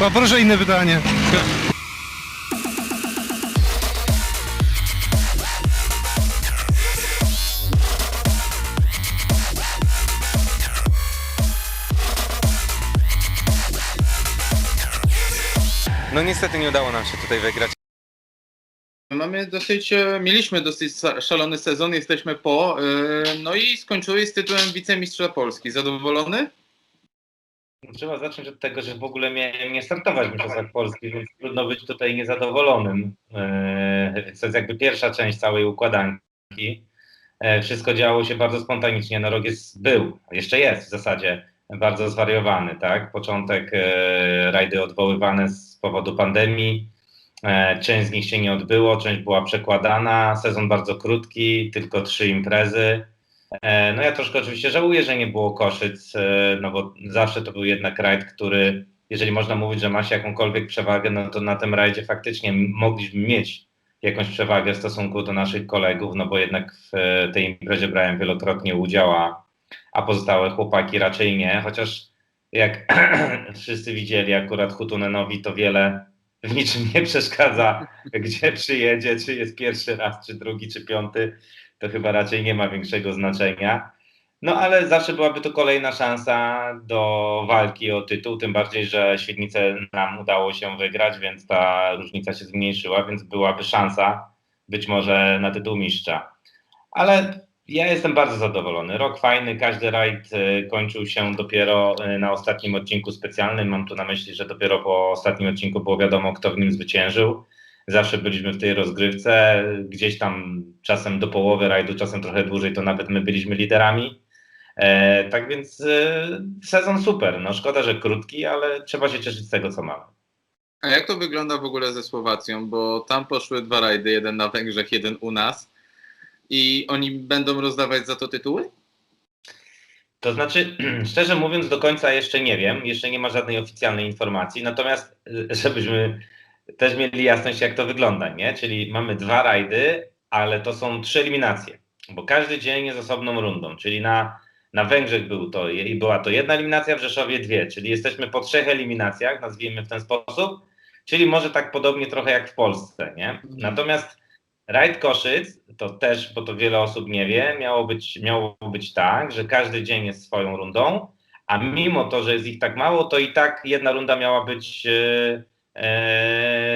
Poproszę inne pytanie. No niestety nie udało nam się tutaj wygrać. Mamy dosyć, e, mieliśmy dosyć sa- szalony sezon, jesteśmy po, e, no i skończyłeś z tytułem wicemistrza Polski. Zadowolony? Trzeba zacząć od tego, że w ogóle miałem nie startować w Mistrzostwach Polskich, więc trudno być tutaj niezadowolonym. To jest jakby pierwsza część całej układanki. Eee, Wszystko działo się bardzo spontanicznie. No rok jest, był, jeszcze jest w zasadzie bardzo zwariowany, tak? Początek e, rajdy odwoływane z powodu pandemii. E, Część z nich się nie odbyło, część była przekładana. Sezon bardzo krótki, tylko trzy imprezy. E, No ja troszkę oczywiście żałuję, że nie było Koszyc, e, no bo zawsze to był jednak rajd, który, jeżeli można mówić, że ma się jakąkolwiek przewagę, no to na tym rajdzie faktycznie mogliśmy mieć jakąś przewagę w stosunku do naszych kolegów, no bo jednak w e, tej imprezie brałem wielokrotnie udział, a, a pozostałe chłopaki raczej nie, chociaż jak wszyscy widzieli akurat Hutunenowi to wiele w niczym nie przeszkadza, gdzie przyjedzie, czy jest pierwszy raz, czy drugi, czy piąty to chyba raczej nie ma większego znaczenia. No ale zawsze byłaby to kolejna szansa do walki o tytuł, tym bardziej, że Świdnicę nam udało się wygrać, więc ta różnica się zmniejszyła, więc byłaby szansa być może na tytuł mistrza. Ale ja jestem bardzo zadowolony. Rok fajny, każdy rajd y, kończył się dopiero y, na ostatnim odcinku specjalnym. Mam tu na myśli, że dopiero po ostatnim odcinku było wiadomo, kto w nim zwyciężył zawsze byliśmy w tej rozgrywce, gdzieś tam czasem do połowy rajdu, czasem trochę dłużej, to nawet my byliśmy liderami. E, tak więc e, sezon super. No szkoda, że krótki, ale trzeba się cieszyć z tego, co mamy. A jak to wygląda w ogóle ze Słowacją? Bo tam poszły dwa rajdy, jeden na Węgrzech, jeden u nas. I oni będą rozdawać za to tytuły? To znaczy, szczerze mówiąc, do końca jeszcze nie wiem, jeszcze nie ma żadnej oficjalnej informacji, natomiast e, żebyśmy też mieli jasność, jak to wygląda, nie? Czyli mamy dwa rajdy, ale to są trzy eliminacje, bo każdy dzień jest osobną rundą, czyli na, na Węgrzech był to, i była to jedna eliminacja, w Rzeszowie dwie, czyli jesteśmy po trzech eliminacjach, nazwijmy w ten sposób, czyli może tak podobnie trochę jak w Polsce, nie? Natomiast rajd Koszyc, to też, bo to wiele osób nie wie, miało być, miało być tak, że każdy dzień jest swoją rundą, a mimo to, że jest ich tak mało, to i tak jedna runda miała być e,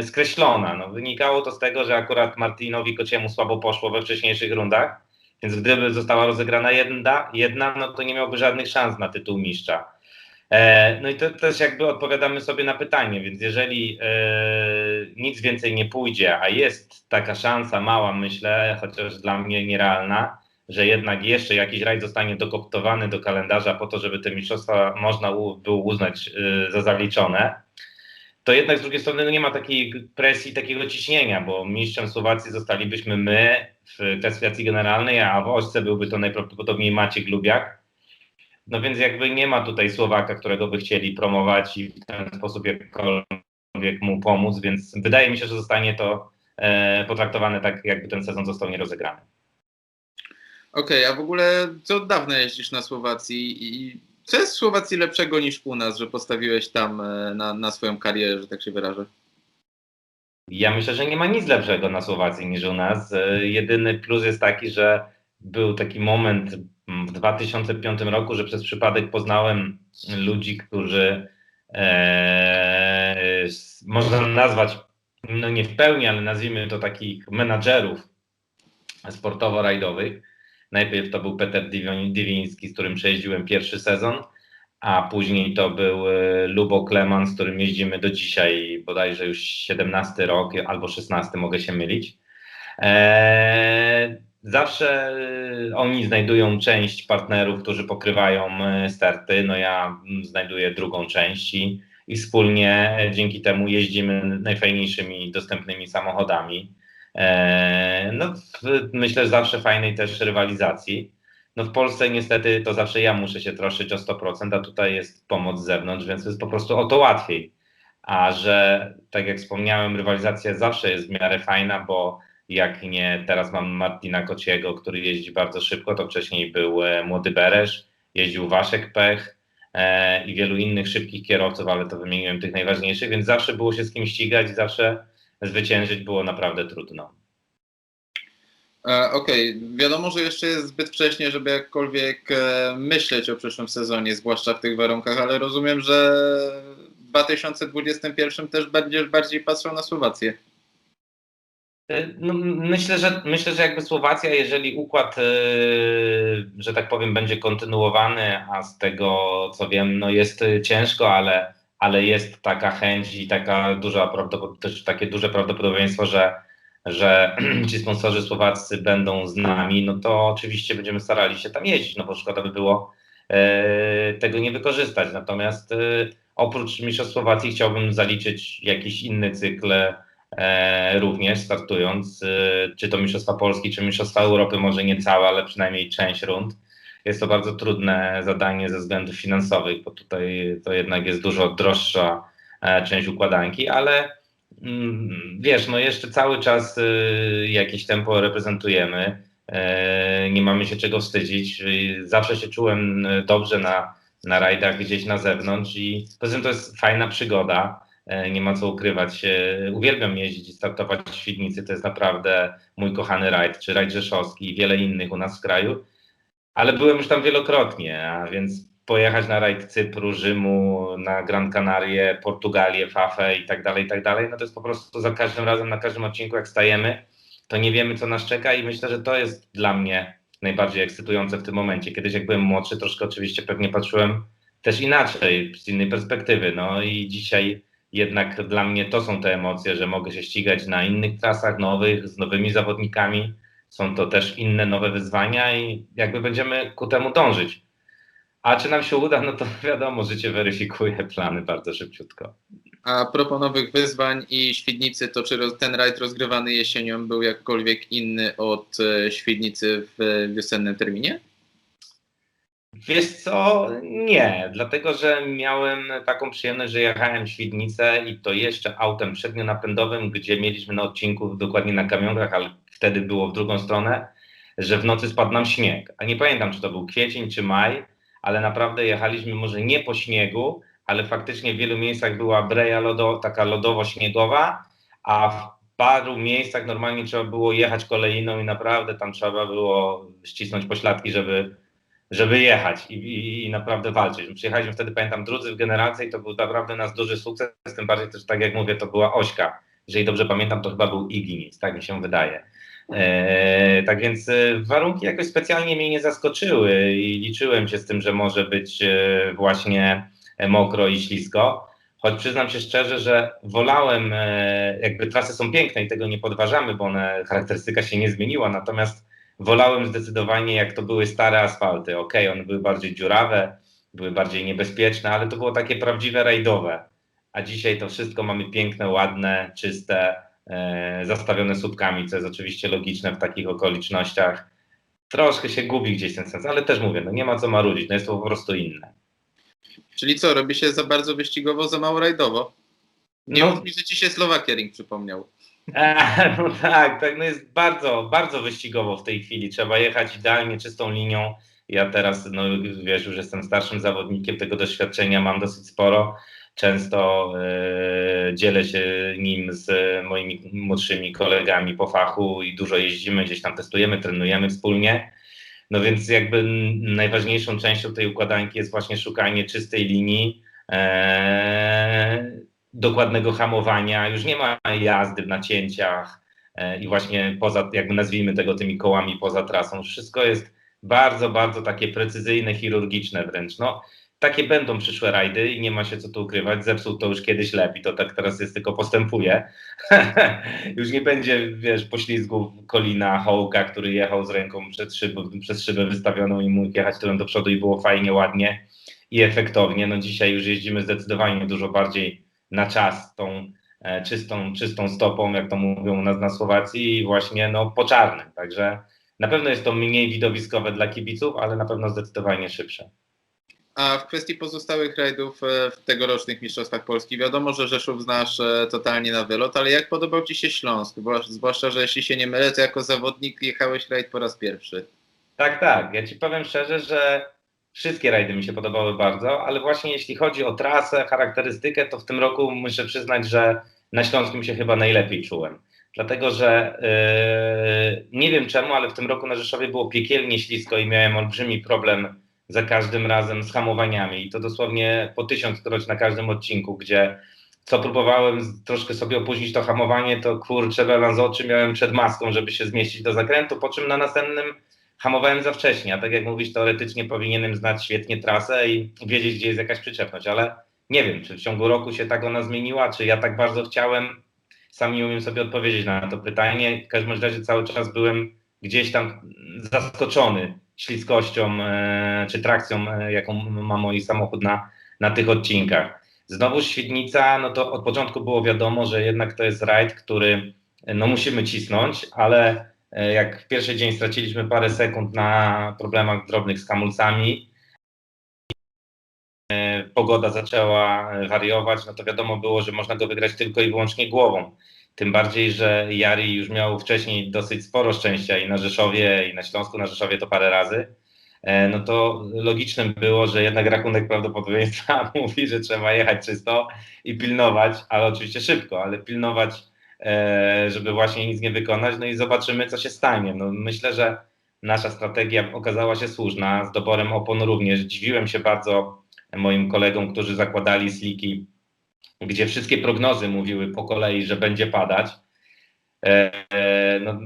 skreślona. No, wynikało to z tego, że akurat Martinowi Kociemu słabo poszło we wcześniejszych rundach, więc gdyby została rozegrana jedna, jedna no to nie miałby żadnych szans na tytuł mistrza. E, no i to też jakby odpowiadamy sobie na pytanie, więc jeżeli e, nic więcej nie pójdzie, a jest taka szansa mała, myślę, chociaż dla mnie nierealna, że jednak jeszcze jakiś rajd zostanie dokoptowany do kalendarza po to, żeby te mistrzostwa można u, było uznać e, za zaliczone, to jednak z drugiej strony no nie ma takiej presji, takiego ciśnienia, bo mistrzem Słowacji zostalibyśmy my w klasyfikacji generalnej, a w Ośce byłby to najprawdopodobniej Maciek Lubiak. No więc jakby nie ma tutaj Słowaka, którego by chcieli promować i w ten sposób jakkolwiek mu pomóc, więc wydaje mi się, że zostanie to e, potraktowane tak, jakby ten sezon został nierozegrany. Okej, a w ogóle co od dawna jeździsz na Słowacji i co jest w Słowacji lepszego niż u nas, że postawiłeś tam e, na, na swoją karierę, że tak się wyrażę? Ja myślę, że nie ma nic lepszego na Słowacji niż u nas. E, Jedyny plus jest taki, że był taki moment mm, w 2005 roku, że przez przypadek poznałem ludzi, którzy e, można nazwać, no nie w pełni, ale nazwijmy to takich menadżerów sportowo-rajdowych. Najpierw to był Peter Dywiński, z którym przejeździłem pierwszy sezon, a później to był e, Lubo Kleman, z którym jeździmy do dzisiaj, bodajże już 17 rok albo 16, mogę się mylić. Eee, zawsze e, oni znajdują część partnerów, którzy pokrywają e, starty. No ja mm, znajduję drugą część i, i wspólnie e, dzięki temu jeździmy najfajniejszymi dostępnymi samochodami. Eee, no, myślę, że zawsze fajnej też rywalizacji. No w Polsce niestety to zawsze ja muszę się troszczyć o 100%, a tutaj jest pomoc z zewnątrz, więc jest po prostu o to łatwiej. A że, tak jak wspomniałem, rywalizacja zawsze jest w miarę fajna, bo jak nie, teraz mam Martina Kociego, który jeździ bardzo szybko, to wcześniej był e, młody Beresz, jeździł Waszek Pech, e, i wielu innych szybkich kierowców, ale to wymieniłem tych najważniejszych, więc zawsze było się z kim ścigać, zawsze zwyciężyć było naprawdę trudno. E, Okej, wiadomo, że jeszcze jest zbyt wcześnie, żeby jakkolwiek e, myśleć o przyszłym sezonie, zwłaszcza w tych warunkach, ale rozumiem, że w 2021 też będziesz bardziej patrzył na Słowację. Y, No, myślę, że myślę, że jakby Słowacja, jeżeli układ, że tak powiem, będzie kontynuowany, a z tego co wiem, no jest ciężko, ale, ale jest taka chęć i taka duża takie duże prawdopodobieństwo, że, że ci sponsorzy słowaccy będą z nami, no to oczywiście będziemy starali się tam jeździć, no bo szkoda by było e, tego nie wykorzystać. Natomiast e, oprócz Mistrzostw Słowacji chciałbym zaliczyć jakiś inny cykl e, również startując, e, czy to Mistrzostwa Polski, czy Mistrzostwa Europy, może nie całe, ale przynajmniej część rund. Jest to bardzo trudne zadanie ze względów finansowych, bo tutaj to jednak jest dużo droższa e, część układanki, ale mm, wiesz, no jeszcze cały czas e, jakieś tempo reprezentujemy. E, Nie mamy się czego wstydzić. Y, Zawsze się czułem e, dobrze na, na rajdach gdzieś na zewnątrz i poza tym to jest fajna przygoda. E, Nie ma co ukrywać. Uwielbiam jeździć i startować w Świdnicy. To jest naprawdę mój kochany rajd, czy rajd rzeszowski i wiele innych u nas w kraju. Ale byłem już tam wielokrotnie, a więc pojechać na rajd Cypru, Rzymu, na Gran Canarie, Portugalię, Fafę i tak dalej, i tak dalej, no to jest po prostu za każdym razem, na każdym odcinku jak stajemy, to nie wiemy co nas czeka i myślę, że to jest dla mnie najbardziej ekscytujące w tym momencie. Kiedyś jak byłem młodszy, troszkę oczywiście pewnie patrzyłem też inaczej, z innej perspektywy, no i dzisiaj jednak dla mnie to są te emocje, że mogę się ścigać na innych trasach nowych, z nowymi zawodnikami, są to też inne nowe wyzwania i jakby będziemy ku temu dążyć. A czy nam się uda, no to wiadomo, życie weryfikuje plany bardzo szybciutko. A propos nowych wyzwań i Świdnicy, to czy ten rajd rozgrywany jesienią był jakkolwiek inny od e, Świdnicy w wiosennym terminie? Wiesz co? Nie, dlatego że miałem taką przyjemność, że jechałem Świdnicę i to jeszcze autem przednionapędowym, gdzie mieliśmy na odcinku, dokładnie na kamionkach, ale wtedy było w drugą stronę, że w nocy spadł nam śnieg. A nie pamiętam, czy to był kwiecień, czy maj, ale naprawdę jechaliśmy może nie po śniegu, ale faktycznie w wielu miejscach była breja lodo, taka lodowo-śniegowa, a w paru miejscach normalnie trzeba było jechać kolejną i naprawdę tam trzeba było ścisnąć pośladki, żeby, żeby jechać i, i, i naprawdę walczyć. Przyjechaliśmy wtedy, pamiętam, drudzy w generacji i to był naprawdę nas duży sukces, tym bardziej też, tak jak mówię, to była Ośka. Jeżeli dobrze pamiętam, to chyba był Iginic, tak mi się wydaje. E, tak więc e, warunki jakoś specjalnie mnie nie zaskoczyły i liczyłem się z tym, że może być e, właśnie mokro i ślisko. Choć przyznam się szczerze, że wolałem, e, jakby trasy są piękne i tego nie podważamy, bo one, charakterystyka się nie zmieniła, natomiast wolałem zdecydowanie, jak to były stare asfalty. Okej, one były bardziej dziurawe, były bardziej niebezpieczne, ale to było takie prawdziwe rajdowe. A dzisiaj to wszystko mamy piękne, ładne, czyste, e, zastawione słupkami, co jest oczywiście logiczne w takich okolicznościach. Troszkę się gubi gdzieś ten sens, ale też mówię, no nie ma co marudzić, no jest to po prostu inne. Czyli co, robi się za bardzo wyścigowo, za mało rajdowo? Nie No. mów mi, że ci się Slowakia Ring przypomniał. E, No tak, tak, no jest bardzo, bardzo wyścigowo w tej chwili. Trzeba jechać idealnie czystą linią. Ja teraz, no wiesz, już jestem starszym zawodnikiem, tego doświadczenia mam dosyć sporo. Często e, dzielę się nim z moimi młodszymi kolegami po fachu i dużo jeździmy, gdzieś tam testujemy, trenujemy wspólnie. No więc jakby najważniejszą częścią tej układanki jest właśnie szukanie czystej linii, e, dokładnego hamowania. Już nie ma jazdy w nacięciach e, i właśnie poza, jakby nazwijmy tego tymi kołami poza trasą. Wszystko jest bardzo, bardzo takie precyzyjne, chirurgiczne wręcz. No, takie będą przyszłe rajdy i nie ma się co tu ukrywać. Zepsuł to już kiedyś lepiej, to tak teraz jest tylko postępuje. już nie będzie, wiesz, poślizgów Kolina Hołka, który jechał z ręką przed szybę, przez szybę wystawioną i mógł jechać tyłem do przodu i było fajnie, ładnie i efektownie. No dzisiaj już jeździmy zdecydowanie dużo bardziej na czas tą e, czystą, czystą stopą, jak to mówią u nas na Słowacji właśnie no, po czarnym. Także na pewno jest to mniej widowiskowe dla kibiców, ale na pewno zdecydowanie szybsze. A w kwestii pozostałych rajdów e, w tegorocznych Mistrzostwach Polski, wiadomo, że Rzeszów znasz e, totalnie na wylot, ale jak podobał Ci się Śląsk? Bo- Zwłaszcza, że jeśli się nie mylę, to jako zawodnik jechałeś rajd po raz pierwszy. Tak, tak. Ja ci powiem szczerze, że Wszystkie rajdy mi się podobały bardzo, ale właśnie jeśli chodzi o trasę, charakterystykę, to w tym roku muszę przyznać, że na Śląskim się chyba najlepiej czułem. Dlatego, że yy, nie wiem czemu, ale w tym roku na Rzeszowie było piekielnie ślisko i miałem olbrzymi problem za każdym razem z hamowaniami. I to dosłownie po tysiąckroć na każdym odcinku, gdzie co próbowałem troszkę sobie opóźnić to hamowanie, to kurczę, z oczy miałem przed maską, żeby się zmieścić do zakrętu, po czym na następnym hamowałem za wcześnie. A tak jak mówisz, teoretycznie powinienem znać świetnie trasę i wiedzieć, gdzie jest jakaś przyczepność, ale nie wiem, czy w ciągu roku się tak ona zmieniła, czy ja tak bardzo chciałem. Sam nie umiem sobie odpowiedzieć na to pytanie. W każdym razie cały czas byłem gdzieś tam zaskoczony śliskością e, czy trakcją, e, jaką ma mój samochód na, na tych odcinkach. Znowu Świdnica, no to od początku było wiadomo, że jednak to jest rajd, który no musimy cisnąć, ale jak w pierwszy dzień straciliśmy parę sekund na problemach drobnych z hamulcami, e, pogoda zaczęła e, wariować, no to wiadomo było, że można go wygrać tylko i wyłącznie głową. Tym bardziej, że Jari już miał wcześniej dosyć sporo szczęścia i na Rzeszowie, i na Śląsku, na Rzeszowie to parę razy. E, No to logicznym było, że jednak rachunek prawdopodobieństwa mówi, że trzeba jechać czysto i pilnować, ale oczywiście szybko, ale pilnować, e, żeby właśnie nic nie wykonać. No i zobaczymy, co się stanie. No myślę, że nasza strategia okazała się słuszna, z doborem opon również. Dziwiłem się bardzo moim kolegom, którzy zakładali sliki gdzie wszystkie prognozy mówiły po kolei, że będzie padać. E, e, no,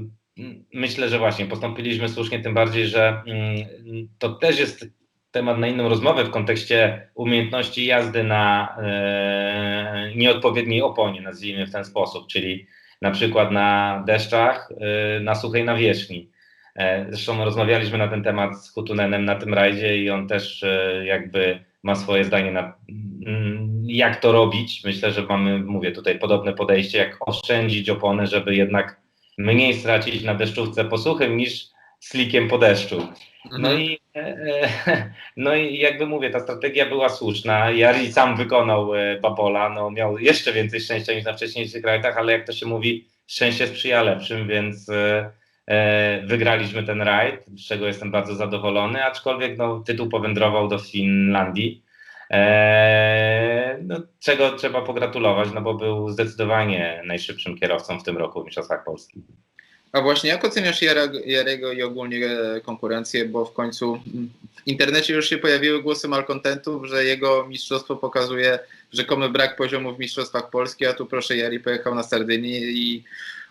myślę, że właśnie postąpiliśmy słusznie, tym bardziej, że mm, to też jest temat na inną rozmowę w kontekście umiejętności jazdy na e, nieodpowiedniej oponie, nazwijmy w ten sposób, czyli na przykład na deszczach, e, na suchej nawierzchni. E, Zresztą rozmawialiśmy na ten temat z Hutunenem na tym rajdzie i on też e, jakby ma swoje zdanie na mm, jak to robić. Myślę, że mamy, mówię tutaj, podobne podejście, jak oszczędzić opony, żeby jednak mniej stracić na deszczówce po suchym niż slikiem po deszczu. No i, e, e, no i jakby mówię, ta strategia była słuszna. Jari sam wykonał e, Babola, no miał jeszcze więcej szczęścia niż na wcześniejszych rajdach, ale jak to się mówi, szczęście sprzyja lepszym, więc wygraliśmy ten rajd, z czego jestem bardzo zadowolony, aczkolwiek no, tytuł powędrował do Finlandii. No, czego trzeba pogratulować, no bo był zdecydowanie najszybszym kierowcą w tym roku w Mistrzostwach Polski. A właśnie jak oceniasz Jarego, i ogólnie e, konkurencję, bo w końcu w internecie już się pojawiły głosy malkontentów, że jego mistrzostwo pokazuje rzekomy brak poziomu w mistrzostwach Polski, a tu proszę Jari pojechał na Sardynię i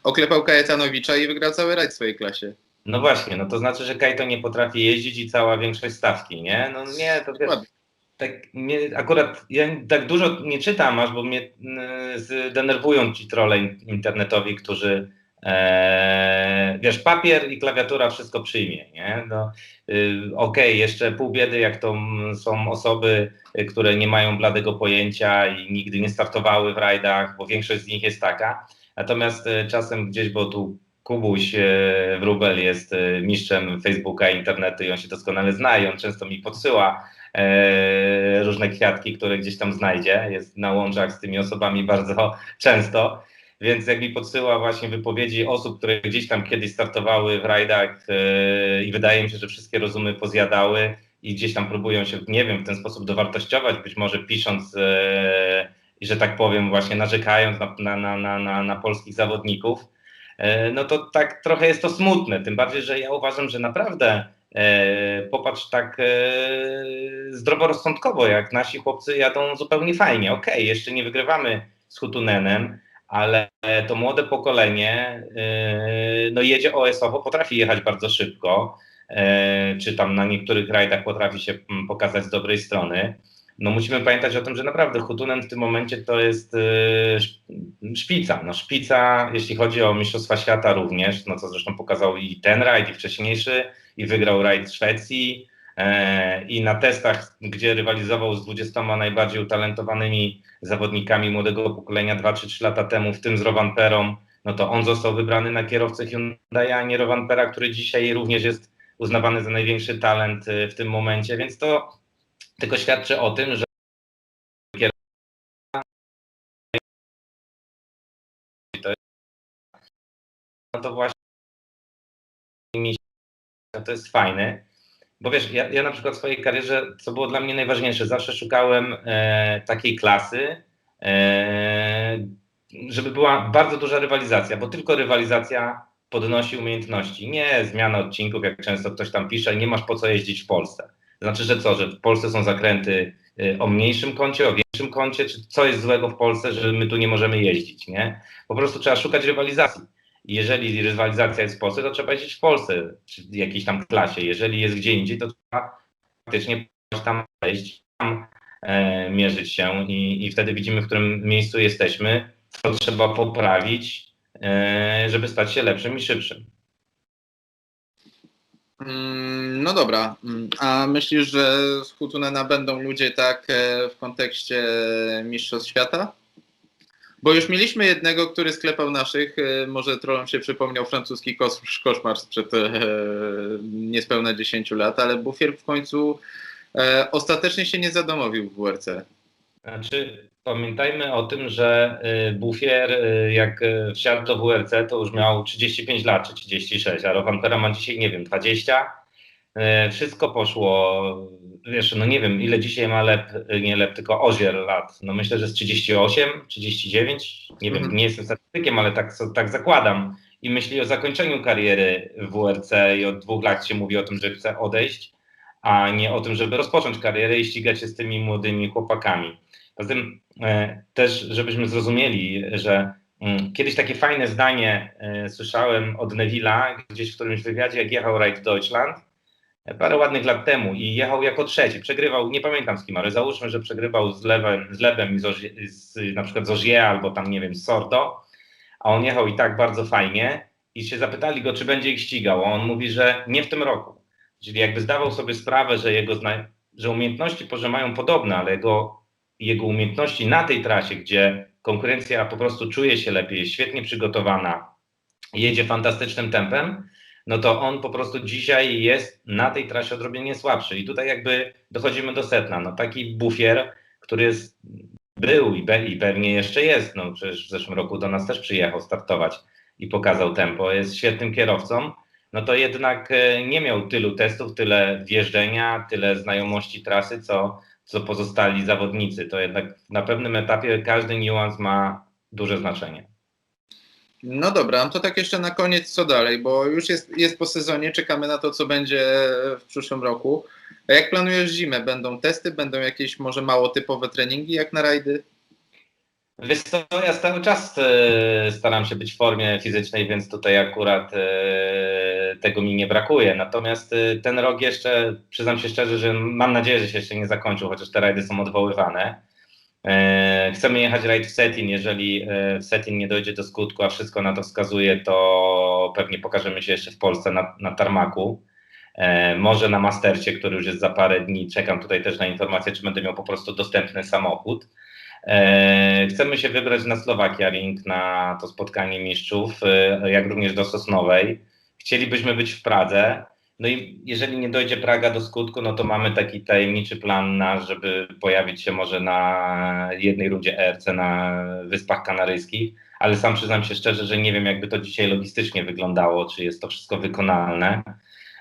oklepał Kajetanowicza i wygrał cały rajd w swojej klasie. No właśnie, no to znaczy, że Kajto nie potrafi jeździć i cała większość stawki, nie? No nie, to wiesz, tak mnie, akurat ja tak dużo nie czytam aż, bo mnie zdenerwują ci trolle in- internetowi, którzy e, wiesz, papier i klawiatura wszystko przyjmie, nie? No, y, Okej, jeszcze pół biedy, jak to są osoby, y, które nie mają bladego pojęcia i nigdy nie startowały w rajdach, bo większość z nich jest taka. Natomiast y, czasem gdzieś, bo tu Kubuś e, Wróbel jest e, mistrzem Facebooka internetu i on się doskonale zna i on często mi podsyła e, różne kwiatki, które gdzieś tam znajdzie. Jest na łączach z tymi osobami bardzo często. Więc jak mi podsyła właśnie wypowiedzi osób, które gdzieś tam kiedyś startowały w rajdach e, i wydaje mi się, że wszystkie rozumy pozjadały i gdzieś tam próbują się, nie wiem, w ten sposób dowartościować, być może pisząc, e, że tak powiem, właśnie narzekając na, na, na, na, na, polskich zawodników, e, no to tak trochę jest to smutne. Tym bardziej, że ja uważam, że naprawdę popatrz tak zdroworozsądkowo, jak nasi chłopcy jadą zupełnie fajnie. Okej, jeszcze nie wygrywamy z Hutunenem, ale to młode pokolenie e, no jedzie OS-owo, potrafi jechać bardzo szybko, e, czy tam na niektórych rajdach potrafi się mm, pokazać z dobrej strony. No musimy pamiętać o tym, że naprawdę Hutunen w tym momencie to jest szp- szpica. No szpica, jeśli chodzi o Mistrzostwa Świata również, no co zresztą pokazał i ten rajd, i wcześniejszy, i wygrał rajd Szwecji, i na testach, gdzie rywalizował z 20 najbardziej utalentowanymi zawodnikami młodego pokolenia 2 czy 3 lata temu, w tym z Rovanperą, no to on został wybrany na kierowcę Hyundai, a nie Rovanpera, który dzisiaj również jest uznawany za największy talent e, w tym momencie, więc to tylko świadczy o tym, że no to właśnie to jest fajne. Bo wiesz, ja, ja na przykład w swojej karierze, co było dla mnie najważniejsze, zawsze szukałem e, takiej klasy, e, żeby była bardzo duża rywalizacja, bo tylko rywalizacja podnosi umiejętności. Nie zmiana odcinków, jak często ktoś tam pisze, nie masz po co jeździć w Polsce. Znaczy, że co, że w Polsce są zakręty y, o mniejszym kącie, o większym kącie, czy co jest złego w Polsce, że my tu nie możemy jeździć, nie? Po prostu trzeba szukać rywalizacji. Jeżeli rywalizacja jest w Polsce, to trzeba jeździć w Polsce, czy w jakiejś tam klasie. Jeżeli jest gdzie indziej, to trzeba faktycznie tam wejść, tam e, mierzyć się i, i wtedy widzimy, w którym miejscu jesteśmy, co trzeba poprawić, e, żeby stać się lepszym i szybszym. Mm, No dobra, Mm, a myślisz, że z Hutunena będą ludzie tak e, w kontekście Mistrzostw Świata? Bo już mieliśmy jednego, który sklepał naszych, e, może trollom się przypomniał francuski kos- koszmar sprzed e, niespełna 10 lat, ale Bufier w końcu e, ostatecznie się nie zadomowił w WRC. Znaczy, pamiętajmy o tym, że Bufier, jak wsiadł do WRC, to już miał 35 lat, czy 36, a Rowampera ma dzisiaj, nie wiem, 20. Y, Wszystko poszło, wiesz, no nie wiem, ile dzisiaj ma Lep, nie Lep, tylko Ozier lat. No myślę, że z 38, 39, nie wiem, Mhm. nie jestem statystykiem, ale tak, tak zakładam. I myśli o zakończeniu kariery w WRC i od dwóch lat się mówi o tym, że chce odejść, a nie o tym, żeby rozpocząć karierę i ścigać się z tymi młodymi chłopakami. Poza tym e, też, żebyśmy zrozumieli, że mm, kiedyś takie fajne zdanie e, słyszałem od Neville'a gdzieś w którymś wywiadzie, jak jechał Ride Deutschland e, parę ładnych lat temu i jechał jako trzeci. Przegrywał, nie pamiętam z kim, ale załóżmy, że przegrywał z Lewem, z Lebem i z, Ozie- z na przykład z Ogier albo tam, nie wiem, z Sordo, a on jechał i tak bardzo fajnie i się zapytali go, czy będzie ich ścigał, a on mówi, że nie w tym roku. Czyli jakby zdawał sobie sprawę, że jego że umiejętności może mają podobne, ale jego jego umiejętności na tej trasie, gdzie konkurencja po prostu czuje się lepiej, jest świetnie przygotowana, jedzie fantastycznym tempem, no to on po prostu dzisiaj jest na tej trasie odrobinę słabszy. I tutaj jakby dochodzimy do setna. No taki bufier, który jest, był i, be, i pewnie jeszcze jest, no przecież w zeszłym roku do nas też przyjechał startować i pokazał tempo, jest świetnym kierowcą, no to jednak e, nie miał tylu testów, tyle wjeżdżenia, tyle znajomości trasy, co co pozostali zawodnicy. To jednak na pewnym etapie każdy niuans ma duże znaczenie. No dobra, no to tak jeszcze na koniec co dalej, bo już jest, jest po sezonie, czekamy na to, co będzie w przyszłym roku. A jak planujesz zimę? Będą testy, będą jakieś może mało typowe treningi jak na rajdy? Wiesz co, ja cały czas e, staram się być w formie fizycznej, więc tutaj akurat e, tego mi nie brakuje. Natomiast e, ten rok jeszcze, przyznam się szczerze, że mam nadzieję, że się jeszcze nie zakończył, chociaż te rajdy są odwoływane. E, chcemy jechać rajd w Setin. Jeżeli e, w Setin nie dojdzie do skutku, a wszystko na to wskazuje, to pewnie pokażemy się jeszcze w Polsce na, na tarmaku. E, może na Mastercie, który już jest za parę dni. Czekam tutaj też na informację, czy będę miał po prostu dostępny samochód. Chcemy się wybrać na Słowakia Ring, na to spotkanie mistrzów, jak również do Sosnowej. Chcielibyśmy być w Pradze. No i jeżeli nie dojdzie Praga do skutku, no to mamy taki tajemniczy plan, na, żeby pojawić się może na jednej rundzie ERC na Wyspach Kanaryjskich, ale sam przyznam się szczerze, że nie wiem, jakby to dzisiaj logistycznie wyglądało, czy jest to wszystko wykonalne,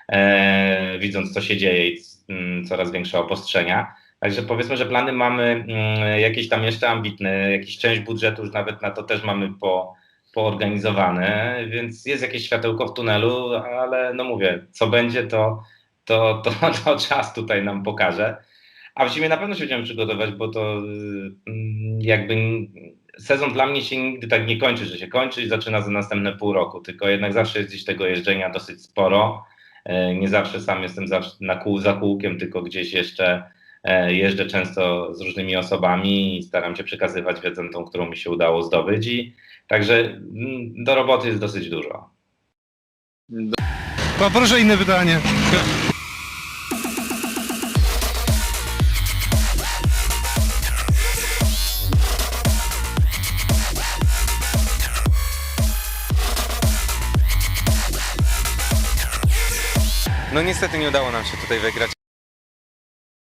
e, widząc co się dzieje i mm, coraz większe obostrzenia. Także powiedzmy, że plany mamy mm, jakieś tam jeszcze ambitne, jakąś część budżetu już nawet na to też mamy po, poorganizowane, więc jest jakieś światełko w tunelu, ale no mówię, co będzie, to, to, to, to czas tutaj nam pokaże. A w zimie na pewno się będziemy przygotować, bo to mm, jakby sezon dla mnie się nigdy tak nie kończy, że się kończy i zaczyna za następne pół roku, tylko jednak zawsze jest gdzieś tego jeżdżenia dosyć sporo. E, Nie zawsze sam jestem na kół za kółkiem, tylko gdzieś jeszcze E, Jeżdżę często z różnymi osobami i staram się przekazywać wiedzę tą, którą mi się udało zdobyć i także mm, do roboty jest dosyć dużo. Poproszę inne pytanie. No niestety nie udało nam się tutaj wygrać.